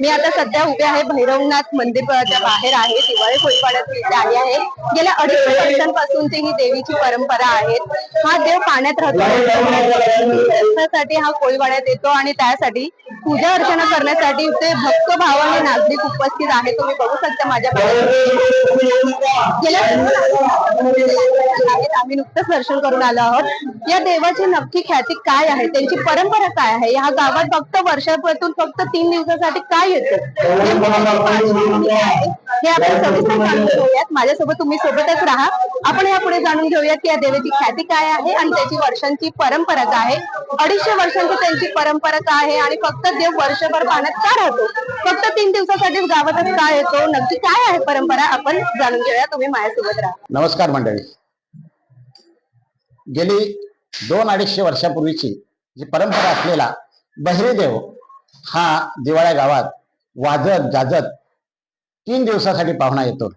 मी आता सध्या उभे आहे भैरवनाथ मंदिराच्या बाहेर आहे दिवाळी होळीपाड्यात मी इथे आली आहे. गेल्या अडीचशे वर्षांपासूनची ही देवीची परंपरा आहे. हा देव पाण्यात राहतो. हा कोळीवाड्यात येतो आणि त्यासाठी पूजा अर्चना करण्यासाठी ते भक्त भाव आणि नागरिक उपस्थित आहे तुम्ही बघू शकता माझ्या गेल्या आम्ही नुकतंच दर्शन करून आलो आहोत. या देवाची नक्की ख्याती काय आहे? त्यांची परंपरा काय आहे? या गावात फक्त वर्षापासून फक्त तीन दिवसासाठी काय येतं? हे आपण सविस्तर जाणून घेऊयात. माझ्यासोबत तुम्ही सोबतच राहा. आपण यापुढे जाणून घेऊयात की या देवाची ख्याती काय आहे आणि त्याची वर्षांची परंपरा काय आहे. अडीचशे वर्षांची त्यांची परंपरा काय आहे आणि फक्त देव वर्षभर पाण्यात का राहतो? फक्त तीन दिवसासाठीच गावातच का येतो? नक्की काय आहे परंपरा? आपण जाणून घेऊया. तुम्ही माझ्यासोबत राहा. नमस्कार मंडळी. गेली दोन अडीचशे वर्षापूर्वीची जी परंपरा असलेला बहिरेदेव हा दिवाळ्या गावात वाजत गाजत तीन दिवसासाठी पाहुणा येतो.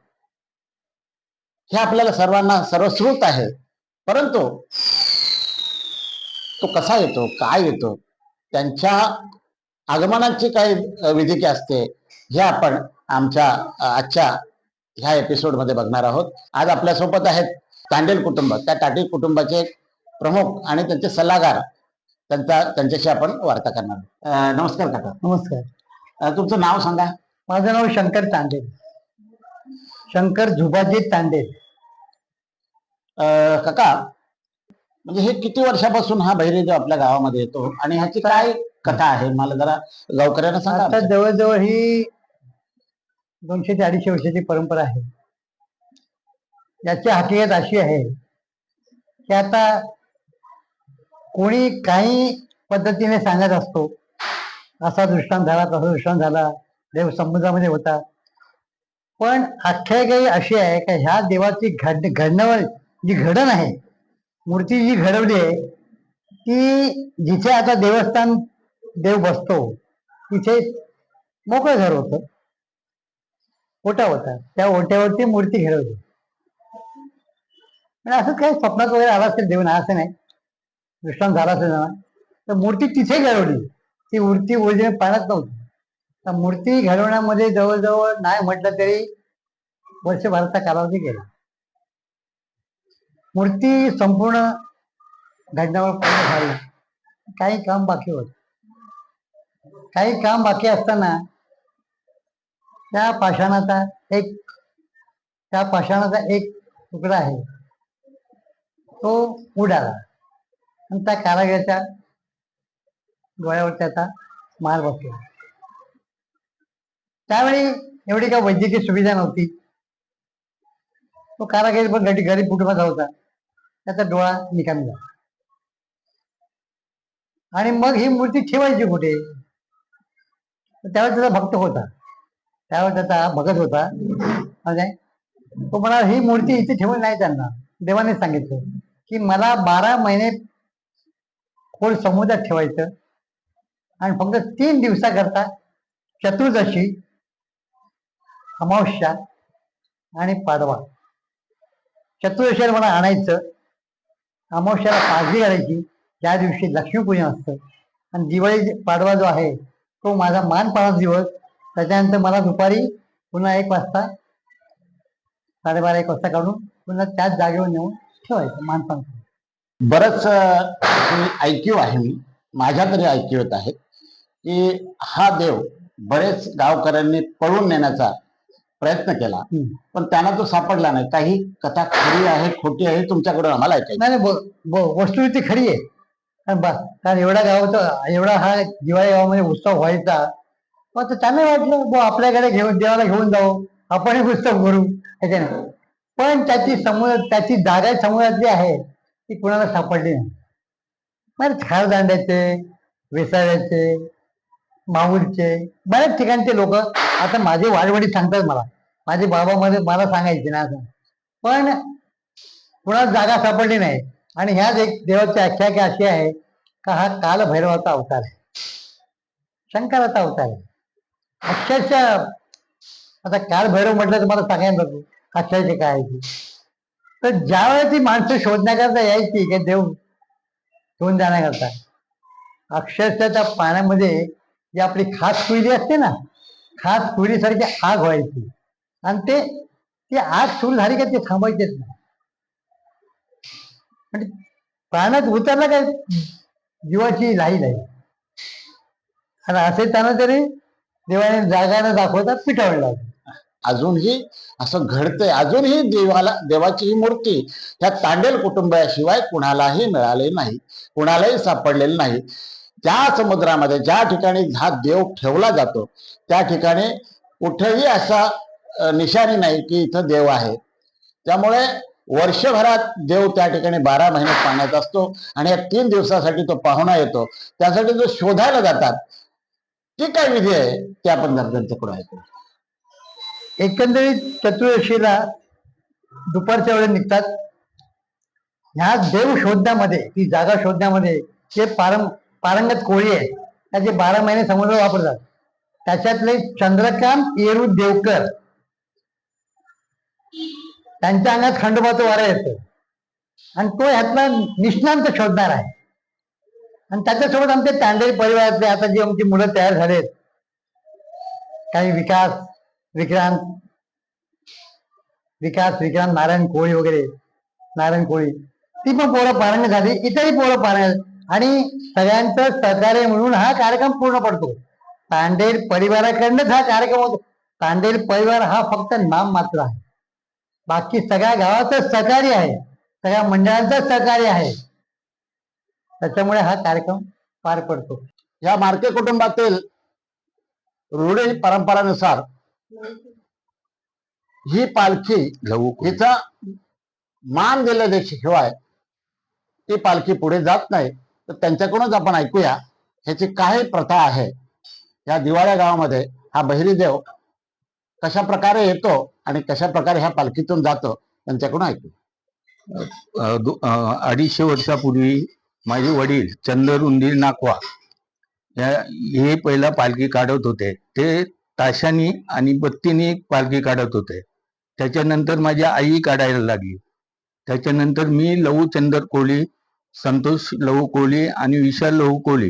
हे आपल्याला सर्वांना सर्वश्रुत आहे. परंतु तो कसा येतो? काय येतो? त्यांच्या आगमनाची काही विधिकी असते हे आपण आमच्या आजच्या ह्या एपिसोडमध्ये बघणार आहोत. आज आपल्यासोबत आहेत तांडेल कुटुंब. त्या टाटील कुटुंबाचे प्रमुख आणि त्यांचे सल्लागार त्यांचा त्यांच्याशी आपण वार्ता करणार नमस्कार काका. नमस्कार. तुमचं नाव सांगा. माझं नाव शंकर तांडेल. शंकर झुबाजी तांडेल. काका म्हणजे हे किती वर्षापासून हा भैरीदेव आपल्या गावामध्ये येतो आणि ह्याची काय कथा आहे. मला जरा गावकऱ्यांना सांगा आता जवळजवळ ही दोनशे ते अडीचशे वर्षाची परंपरा आहे. याची हकीकत अशी आहे की आता कोणी काही पद्धतीने सांगत असतो असा दृष्टांत झाला तसा दृष्टांत झाला देव समुद्रामध्ये होता. पण आख्यायिका ही अशी आहे की ह्या देवाची घड घडणावर जी घडण आहे मूर्ती जी घडवली आहे ती जिथे आता देवस्थान देव बसतो. तिथे मोकळं घर होत. ओटा होता. त्या ओट्यावरती मूर्ती घडवली आणि असं काही स्वप्नात वगैरे आला असेल देऊन नाही असं नाही. दृष्टांत झाला असेल ना तर मूर्ती तिथे घडवली ती मूर्ती ओरिजिनल पाण्यात नव्हती. तर मूर्ती घडवण्यामध्ये जवळजवळ नाही म्हटलं तरी वर्षभराचा कालावधी गेला. मूर्ती संपूर्ण घडण्यावर पूर्ण झाली. काही काम बाकी होत. काही काम बाकी असताना त्या पाषाणाचा एक त्या पाषाणाचा एक तुकडा आहे. तो उडाला. आणि त्या कारागिराच्या डोळ्यावर त्याचा मार बसला. त्यावेळी एवढी काय वैद्यकीय सुविधा नव्हती. तो कारागीर पण घरी गरीब कुटुंबाचा होता. त्याचा डोळा निकामी झाला. आणि मग ही मूर्ती ठेवायची कुठे? त्यावेळेस त्याचा भक्त होता. त्यावेळेस त्याचा भगत होता. म्हणजे तो म्हणा ही मूर्ती इथे ठेवून नाही त्यांना. देवाने सांगितलं की मला बारा महिने खोल समुद्रात ठेवायचं आणि फक्त तीन दिवसाकरता चतुर्दशी अमावस्या आणि पाडवा. चतुर्दशीला मला आणायचं. अमावस्याला पाजली घालायची ज्या दिवशी लक्ष्मीपूजन असतं. आणि दिवाळी पाडवा जो आहे तो माझा मान पाच दिवस. त्याच्यानंतर मला दुपारी पुन्हा एक वाजता साडेबारा एक वाजता काढून पुन्हा त्याच जागेवर नेऊन ठेवायचं मानपान बरंच ऐक्यू आहे मी माझ्या तरी ऐक्यूत आहे की हा देव बरेच गावकऱ्यांनी पळून नेण्याचा प्रयत्न केला. पण त्यांना तो सापडला नाही. काही कथा खरी आहे खोटी आहे तुमच्याकडून आम्हाला ऐकायचं. नाही ब- वस्तुस्थिती खरी आहे. कारण कारण एवढा गावाचा एवढा हा दिवाळी गावामध्ये उत्सव व्हायचा. मग तर चांगलं वाटलं बो आपल्याकडे घेऊन देवाला घेऊन जाऊ. आपणही पुस्तक करू ह्याच्याने पण त्याची समुद्र त्याची जागा समुद्रातली आहे ती कुणाला सापडली नाही. मग खार दांड्याचे वेसाळ्याचे माऊरचे बऱ्याच ठिकाणचे लोक आता माझे वाडवडी सांगतात मला. माझे बाबा मध्ये मला सांगायचे ना असं. पण कुणाला जागा सापडली नाही. आणि ह्याच एक देवाची आख्यायिका अशी आहे का हा कालभैरवाचा अवतार आहे. शंकराचा अवतार आहे. अक्षरशः आता कालभैरव म्हटलं तर मला सांगायला नको. अक्षरशः काय आहे ती? तर ज्यावेळेस ती माणसं शोधण्याकरता यायची की देव घेऊन जाण्याकरता अक्षरशः त्या पाण्यामध्ये जी आपली खास कुयली असते ना खास कुयलीसारखी आग व्हायची. आणि ते ती आग सुरू झाली का ते थांबायचेच नाही. म्हणजे प्राणात उतरला काय? जीवाची लाई नाही. आणि असे त्यांना तरी देवाने जागाने दाखवता पिटाळला अजूनही असं घडतंय. अजूनही देवाला देवाची ही मूर्ती ह्या तांडेल कुटुंबाशिवाय कुणालाही मिळाले नाही. कुणालाही सापडलेले नाही. त्या समुद्रामध्ये ज्या ठिकाणी हा देव ठेवला जातो त्या ठिकाणी कुठेही असा निशाणी नाही की इथं देव आहे. त्यामुळे वर्षभरात देव त्या ठिकाणी बारा महिने पाण्यात असतो आणि या तीन दिवसासाठी तो पाहुणा येतो. त्यासाठी जो शोधायला जातात ती काय विधी आहे? ते आपण जर त्यांच्याकडून ऐकू. एकंदरीत चतुर्दशीला दुपारच्या वेळेला निघतात. ह्या देव शोधण्यामध्ये ती जागा शोधण्यामध्ये जे पारं पारंगत कोळी आहे त्याचे बारा महिने समुद्र वापरतात त्याच्यातले चंद्रकांत येरू देवकर. त्यांच्या अंगात खंडोबाचं वारं येतं. आणि तो ह्यातला निष्णांत शोधणार आहे. आणि त्याच्यासोबत आमचे तांडेल परिवारातले आता जी आमची मुलं तयार झालेत काही विकास विक्रांत विकास विक्रांत नारायण कोळी वगैरे नारायण कोळी ती पण पोरं पारंग झाली इतरही पोरं पारंग आणि सगळ्यांचं सहकार्य म्हणून हा कार्यक्रम पूर्ण पडतो. तांडेल परिवाराकडनंच हा कार्यक्रम होतो. तांडेल परिवार हा फक्त नाम मात्र आहे. बाकी सगळ्या गावाचं सहकार्य आहे. सगळ्या मंडळांचं सहकार्य आहे. त्याच्यामुळे हा कार्यक्रम पार पडतो. या मार्के कुटुंबातील रूढी परंपरानुसार ही पालखी हिचा मान दिल्याशिवाय ती पालखी पुढे जात नाही. तर त्यांच्याकडूनच आपण ऐकूया. ह्याची काय प्रथा आहे. या दिवाळ्या गावामध्ये हा बहिरी देव कशा प्रकारे येतो आणि कशा प्रकारे ह्या पालखीतून जातो त्यांच्याकडून ऐकू. अडीचशे वर्षापूर्वी माझे वडील चंदर उंदीर नाकवा या हे पहिला पालखी काढत होते. ते ताशानी आणि बत्तीने पालखी काढत होते. त्याच्यानंतर माझी आई काढायला लागली. त्याच्यानंतर मी लहू चंदर कोळी संतोष लहू कोळी आणि विशाल लहू कोळी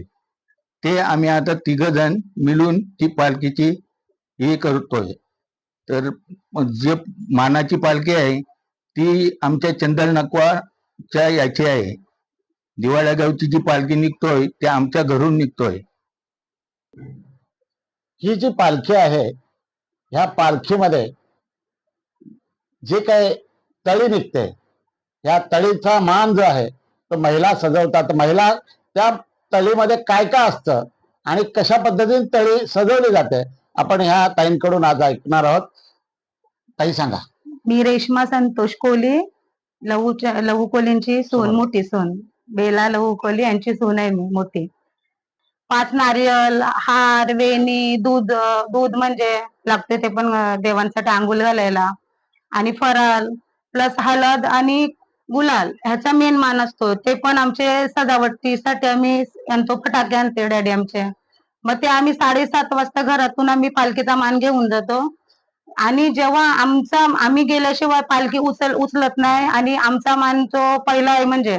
ते आम्ही आता तिघ जण मिळून ती पालखीची हे करतोय. तर जे मानाची पालखी आहे ती आमच्या चंदल नकवाच्या याची आहे. दिवाळ्या गावची जी पालखी निघतोय ते आमच्या घरून निघतोय. ही जी पालखी आहे ह्या पालखीमध्ये जे काय तळी निघते या तळीचा मान जो आहे तो महिला सजवतात. महिला त्या तळीमध्ये काय काय असतं आणि कशा पद्धतीने तळी सजवली जाते आपण ह्या ताईंकडून आज ऐकणार आहोत. ताई सांगा. मी रेश्मा संतोष कोली लहूच्या लहू कोलींची सून सोन. मोठी सून. बेला लहू कोली यांची सून आहे मी मोठी. पाच नारियल हार वेणी दूध दूध म्हणजे लागते ते पण देवांसाठी आंघोळ घालायला. आणि फराळ प्लस हळद आणि गुलाल ह्याचा मेन मान असतो. ते पण आमचे सजावटीसाठी आम्ही आणतो फटाके आणते डॅडी आमचे. मग ते आम्ही साडेसात वाजता घरातून आम्ही पालखीचा मान घेऊन जातो. आणि जेव्हा आमचा आम्ही गेल्याशिवाय पालखी उचल उचलत नाही आणि आमचा मान तो पहिला आहे म्हणजे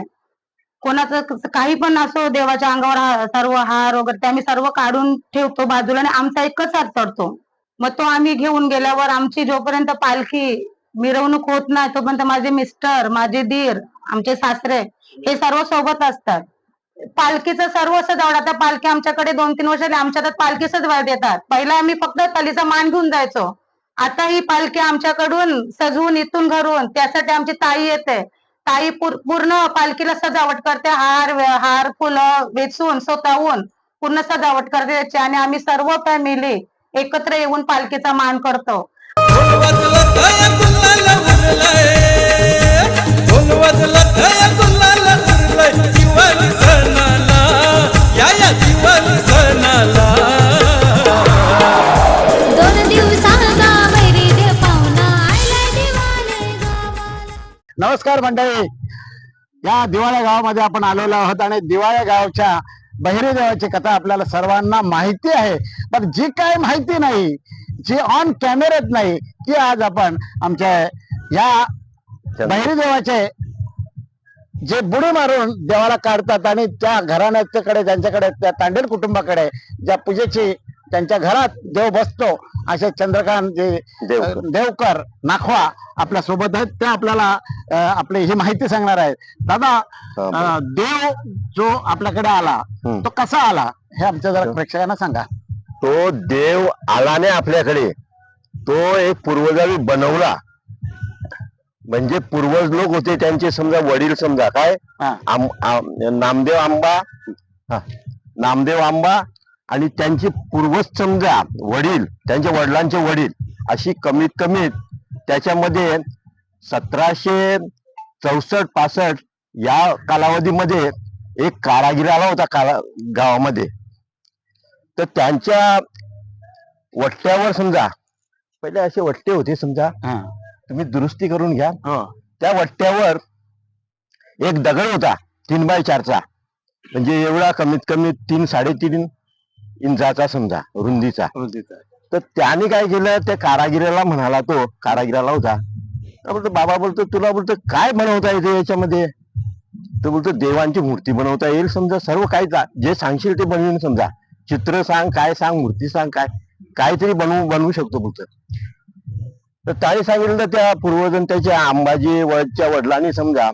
कोणाचं काही पण असो देवाच्या अंगावर हा- सर्व हार वगैरे ते आम्ही सर्व काढून ठेवतो बाजूला आणि आमचा एकच हात चढतो. मग तो आम्ही घेऊन गेल्यावर आमची जोपर्यंत पालखी मिरवणूक होत नाही तोपर्यंत माझे मिस्टर माझे दीर आमचे सासरे हे सर्व सोबत असतात. पालखीचं सर्व सजावट आता पालखी आमच्याकडे दोन तीन वर्ष आमच्या पालखी सजवायला देतात. पहिला आम्ही फक्त तलीचा मान घेऊन जायचो. आता ही पालखी आमच्याकडून सजवून इथून घरून त्यासाठी आमची ताई येते. ताई पूर्ण पालखीला सजावट करते. हार हार फुलं वेचून स्वतःहून पूर्ण सजावट करते त्याची आणि आम्ही सर्व फॅमिली एकत्र येऊन पालखीचा मान करतो. ढोल नमस्कार मंडळी. या दिवाळ्या गावामध्ये आपण आलेलो आहोत आणि दिवाळ्या गावच्या बहिरी देवाची कथा आपल्याला सर्वांना माहिती आहे. पण जी काय माहिती नाही जी ऑन कॅमेऱ्यात नाही ती आज आपण आमच्या या बहिरी देवाचे जे बुडी मारून देवाला काढतात आणि त्या घराण्याच्याकडे ज्यांच्याकडे त्या तांडेल कुटुंबाकडे ज्या पूजेची त्यांच्या घरात देव बसतो. असे चंद्रकांत जे देवकर. नाखवा आपल्यासोबत आहेत. ते आपल्याला आपली ही माहिती सांगणार आहेत. दादा देव जो आपल्याकडे आला. तो कसा आला? हे आमच्या जरा प्रेक्षकांना सांगा. तो देव आला नाही आपल्याकडे. तो एक पूर्वजांनी बनवला. म्हणजे पूर्वज लोक होते त्यांचे समजा वडील समजा. काय? नामदेव आंबा. नामदेव आंबा आणि त्यांचे पूर्वज समजा वडील त्यांच्या वडिलांचे वडील अशी कमीत कमी त्याच्यामध्ये सतराशे चौसष्ट पासष्ट या कालावधीमध्ये एक कारागीर आला होता काला गावामध्ये. तर त्यांच्या वट्ट्यावर समजा पहिले असे वट्टे होते समजा. तुम्ही दुरुस्ती करून घ्या. हो. त्या वट्ट्यावर एक दगड होता तीन बाय चारचा. म्हणजे एवढा कमीत कमी तीन साडेतीन इंचाचा समजा रुंदीचा. तर त्याने काय केलं? त्या कारागिराला म्हणाला तो कारागिराला होता. बोलतो बाबा बोलतो तुला बोलतो काय बनवता येते याच्यामध्ये? तो बोलतो देवांची मूर्ती बनवता येईल समजा सर्व काही जा- जे सांगशील ते बनवून समजा. चित्र सांग काय सांग मूर्ती सांग काय काहीतरी बनवू बनवू शकतो बोलतो. तर त्याने सांगितलं त्या पूर्वजन त्याच्या अंबाजी वडच्या वडिलांनी समजा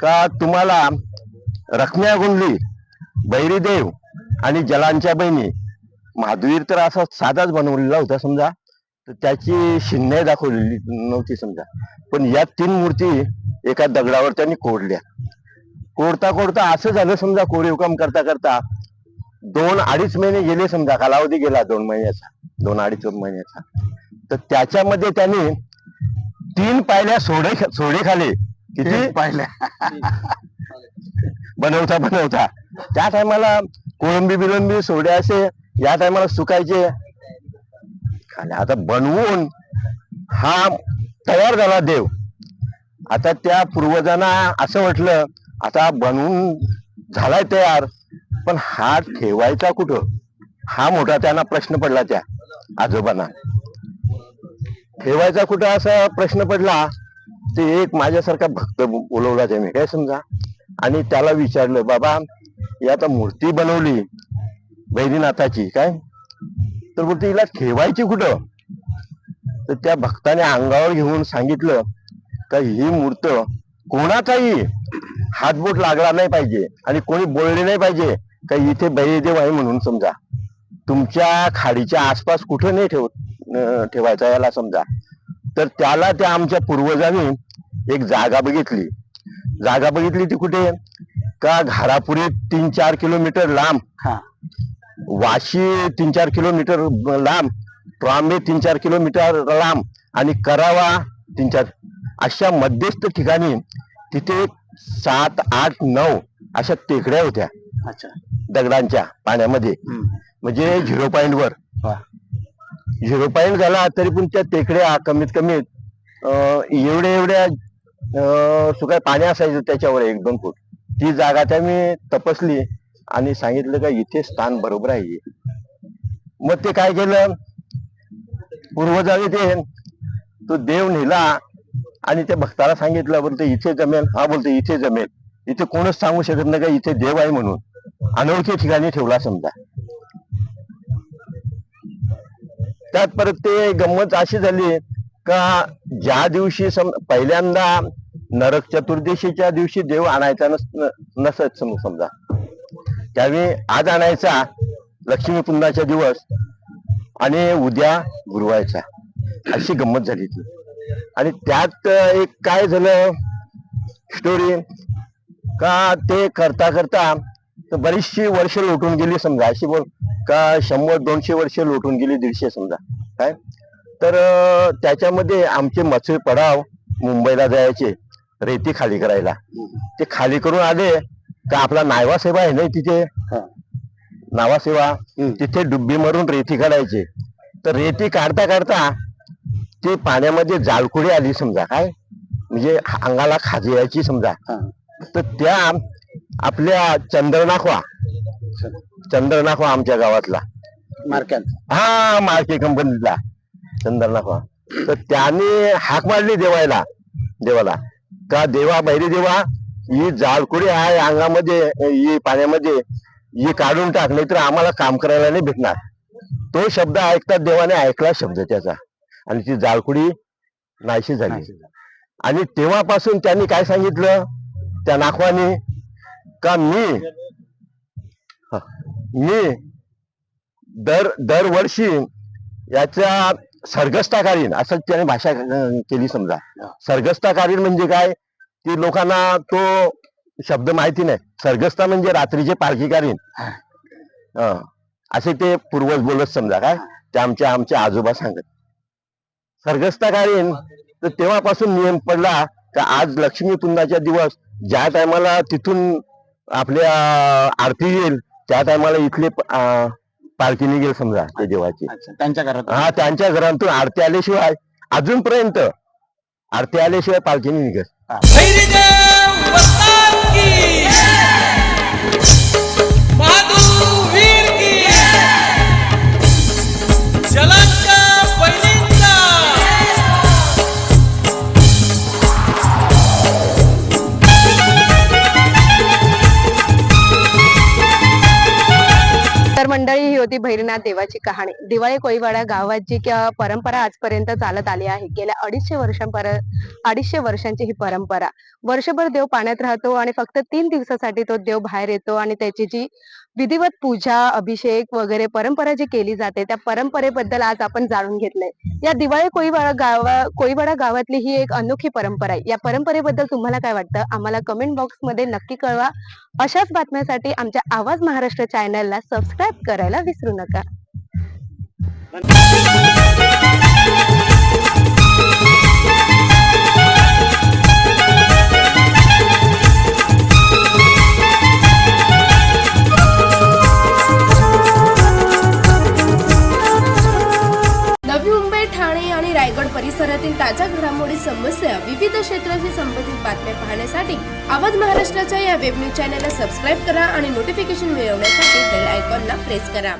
का तुम्हाला रखम्या गुंडली बैरीदेव आणि जलांच्या बहिणी. महावीर तर असा साधाच बनवलेला होता समजा. तर त्याची शिन्ने दाखवलेली नव्हती समजा. पण या तीन मूर्ती एका दगडावर त्यांनी कोरल्या. कोरता कोरता असं झालं समजा कोरीवकाम करता करता दोन अडीच महिने गेले समजा. कालावधी गेला दोन महिन्याचा. दोन अडीच महिन्याचा. तर त्याच्यामध्ये त्यांनी तीन पायल्या सोडे सोडे खाले किती पाहिल्या बनवता बनवता. त्या टायमाला कोळंबी बिलंबी सोडे असे या टायमाला सुकायचे. आणि आता बनवून हा तयार झाला देव. आता त्या पूर्वजांना असं म्हटलं आता बनवून झालाय तयार पण हा ठेवायचा कुठं? हा मोठा त्यांना प्रश्न पडला त्या आजोबांना. ठेवायचा कुठं असा प्रश्न पडला? ते एक माझ्यासारखा भक्त बोलवला त्याने. काय समजा. आणि त्याला विचारलं बाबा ही आता मूर्ती बनवली वैद्यनाथाची काय? तर बोलते हिला ठेवायची कुठं? तर त्या भक्ताने अंगावर घेऊन सांगितलं का ही मूर्त कोणाचाही हातबोट लागला नाही पाहिजे आणि कोणी बोलले नाही पाहिजे का इथे बैदेव आहे म्हणून समजा. तुमच्या खाडीच्या आसपास कुठं नाही ठेव ठेवायचा याला समजा. तर त्याला त्या आमच्या पूर्वजांनी एक जागा बघितली. जागा बघितली ती कुठे? का घारापुरी तीन चार किलोमीटर लांब. हा. वाशी तीन चार किलोमीटर लांब ट्रॉम्बे तीन चार किलोमीटर लांब आणि करावा तीन चार अशा मध्यस्थ ठिकाणी तिथे सात आठ नऊ अशा टेकड्या होत्या. अच्छा. दगडांच्या पाण्यामध्ये. म्हणजे झिरो पॉईंट वर. झिरो पॉईंट झाला तरी पण त्या टेकड्या कमीत कमी एवढ्या एवढ्या अं, सुकाय पाणी असायचं त्याच्यावर एक दोन फूट. ती जागा त्या मी तपासली आणि सांगितलं का इथे स्थान बरोबर आहे. मग ते काय केलं? पूर्वजाने ते तो देव नेला आणि त्या भक्ताला सांगितलं बोलतो इथे जमेल. हा बोलतो इथे जमेल. इथे कोणच सांगू शकत नाही का इथे देव आहे म्हणून. अनोळखी ठिकाणी ठेवला समजा. त्यात परत ते गंमत अशी झाली का ज्या दिवशी सम पहिल्यांदा नरक चतुर्दशीच्या दिवशी देव आणायचा नस न- नसत समजा. त्यावेळी आज आणायचा लक्ष्मीपुंदाचा दिवस आणि उद्या गुरुवायचा अशी गंमत झाली ती. आणि त्यात एक काय झालं स्टोरी का ते करता करता बरीचशी वर्ष लोटून गेली समजा. अशी बोल का शंभर दोनशे वर्ष लोटून गेली दीडशे समजा. काय? तर त्याच्यामध्ये आमचे मत्स्य पडाव मुंबईला जायचे. रेती खाली करायला. ते खाली करून आले का आपला नायवासेवा आहे ना तिथे? नावासेवा तिथे डुब्बी मारून रेती काढायचे. तर रेती काढता काढता ते पाण्यामध्ये जाळकुडी आली समजा काय? म्हणजे अंगाला खाजी यायची समजा. तर त्या आपल्या चंद्रनाखवा. चंद्रनाखवा आमच्या गावातला. हा मार्के कंपनीतला. चंद्रनाखवा. तर त्याने हाक मारली देवायला. देवाला. का देवा बैरी देवा ही जाळकुडी आहे अंगामध्ये ही पाण्यामध्ये ही काढून टाक नाही तर आम्हाला काम करायला नाही भेटणार. तो शब्द ऐकतात देवाने ऐकला शब्द त्याचा. आणि ती जाळकुडी नाहीशी झाली. आणि तेव्हापासून त्यांनी काय सांगितलं? त्या नाखवानी का मी मी दर दरवर्षी याच्या सर्गस्ता काढीन असं त्याने भाषा केली समजा. सर्गस्ता काढीन म्हणजे काय? की लोकांना तो शब्द माहिती नाही. सर्गस्ता म्हणजे रात्रीचे पालखी काढीन हं. असे ते पूर्वज बोलत समजा काय? ते आमच्या आमचे आजोबा सांगत. सर्गस्ता काढीन तर तेव्हापासून नियम पडला का आज लक्ष्मी पुंदाच्या दिवस ज्या टायमाला तिथून आपल्या आरती येईल त्या टायमाला इथले पालखी निघेल समजा ते देवाची. त्यांच्या घरात हा त्यांच्या घरातून आरती आल्याशिवाय अजूनपर्यंत आरती आल्याशिवाय पालखी नाही मंडळी ही होती भैरनाथ देवाची कहाणी. दिवाळी कोळीवाडा गावात जी क- परंपरा आजपर्यंत चालत आली आहे. गेल्या अडीचशे वर्षांपर अडीचशे वर्षांची ही परंपरा. वर्षभर देव पाण्यात राहतो आणि फक्त तीन दिवसासाठी तो देव बाहेर येतो आणि त्याची जी विधिवत पूजा अभिषेक वगैरे परंपरा जी केली जाते त्या परंपरेबद्दल आज आपण जाणून घेतलंय. या दिवाळी कोईवाडा गावा कोईवाडा गावातली ही एक अनोखी परंपरा आहे. या परंपरेबद्दल तुम्हाला काय वाटतं? आम्हाला कमेंट बॉक्समध्ये नक्की कळवा. अशाच बातम्यांसाठी आमच्या आवाज महाराष्ट्र चॅनलला सबस्क्राईब करायला विसरू नका. महाराष्ट्राच्या या वेब न्यूज चॅनलला सबस्क्राईब करा आणि नोटिफिकेशन मिळवण्यासाठी बेल आयकॉनला प्रेस करा.